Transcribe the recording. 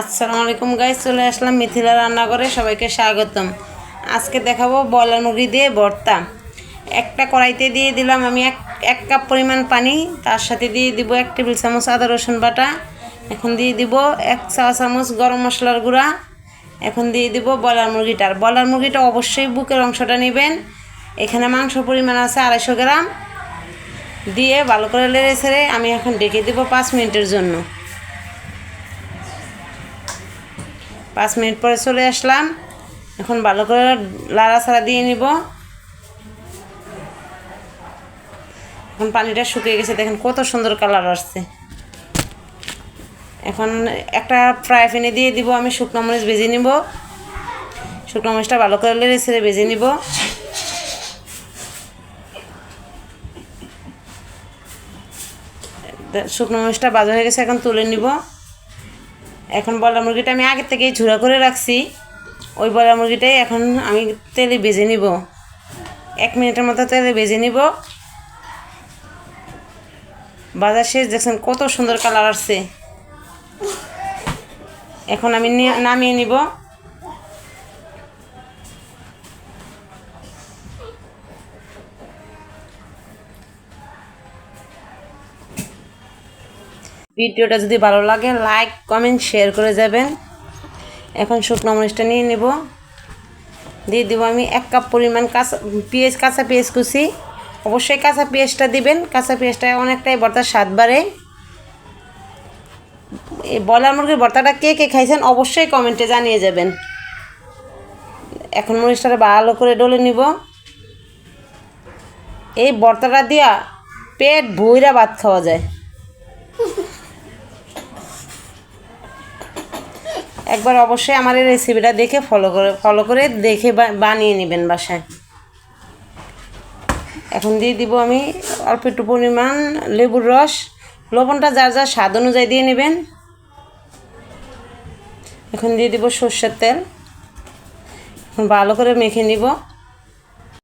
আসসালামু আলাইকুম গাইস চলে আসলাম মিথিলা রান্নাঘরে, সবাইকে স্বাগতম। আজকে দেখাবো বয়লার মুরগি দিয়ে ভর্তা। একটা কড়াইতে দিয়ে দিলাম আমি এক এক কাপ পরিমাণ পানি, তার সাথে দিয়ে দিব এক টেবিল চামচ আদা রসুন বাটা। এখন দিয়ে দিব এক চা চামচ গরম মশলার গুঁড়া। এখন দিয়ে দিব বয়লার মুরগিটার। বয়লার মুরগিটা অবশ্যই বুকের অংশটা নেবেন। এখানে মাংস পরিমাণ আছে আড়াইশো গ্রাম। দিয়ে ভালো করে লেড়ে ছেড়ে আমি এখন ডেকে দিব পাঁচ মিনিটের জন্য। পাঁচ মিনিট পরে চলে আসলাম। এখন ভালো করে লাড়া ছাড়া দিয়ে নিব। এখন পানিটা শুকিয়ে গেছে, দেখেন কত সুন্দর কালার আসছে। এখন একটা ফ্রাই প্যানে দিয়ে দিব, আমি শুকনো মরিচ ভেজে নিব। শুকনো মরিচটা ভালো করে লেড়ে ছেড়ে ভেজে নিব। শুকনো মরিচটা বাজা হয়ে গেছে, এখন তুলে নিব। এখন বলা মুরগিটা আমি আগের থেকেই ঝুড়া করে রাখছি। ওই বলা মুরগিটাই এখন আমি তেলে বেজে নিব। এক মিনিটের মতো তেলে বেজে নিব। বাজার শেষ, দেখছেন কত সুন্দর কালার আসছে। এখন আমি নামিয়ে নিব। ভিডিওটা যদি ভালো লাগে লাইক কমেন্ট শেয়ার করে যাবেন। এখন শুকনো মরিচটা নিয়ে নেব। দিয়ে দেবো আমি এক কাপ পরিমাণ কাঁচা পেঁয়াজ কাঁচা পেঁয়াজ কুচি। অবশ্যই কাঁচা পেঁয়াজটা দিবেন। কাঁচা পেঁয়াজটা অনেকটাই বর্তার স্বাদ বাড়ে। এই বয়লার মুরগির বর্তাটা কে কে খাইছেন অবশ্যই কমেন্টে জানিয়ে যাবেন। এখন মরিচটা ভালো করে ডলে নিব। এই বর্তাটা দিয়া পেট ভইরা ভাত খাওয়া যায়। একবার অবশ্যই আমার এই রেসিপিটা দেখে ফলো করে ফলো করে দেখে বানিয়ে নেবেন বাসায়। এখন দিয়ে দিব আমি অল্প একটু পরিমাণ লেবুর রস। লবণটা যার যার স্বাদ অনুযায়ী দিয়ে নেবেন। এখন দিয়ে দিব সর্ষের তেল। ভালো করে মেখে নিব।